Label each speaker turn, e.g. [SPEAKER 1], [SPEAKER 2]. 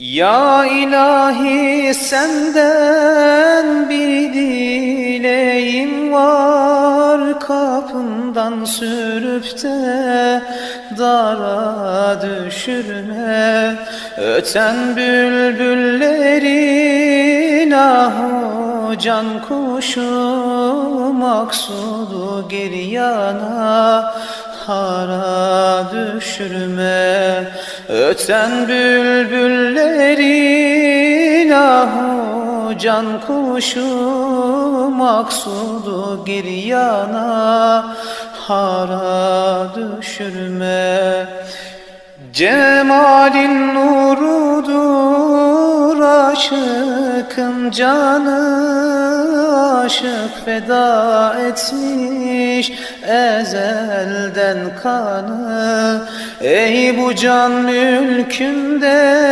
[SPEAKER 1] Ya ilahi senden bir dileğim var. Kapından sürüp de dara düşürme. Öten bülbüllerin ahu can kuşu Maksudu giryana hara düşürme. Öten bülbüllerin ahu can kuşu Maksudu giryana hara düşürme. Cemalin nurudur aşıkın canı. Aşık feda etmiş ezelden kanı. Ey bu can mülkünde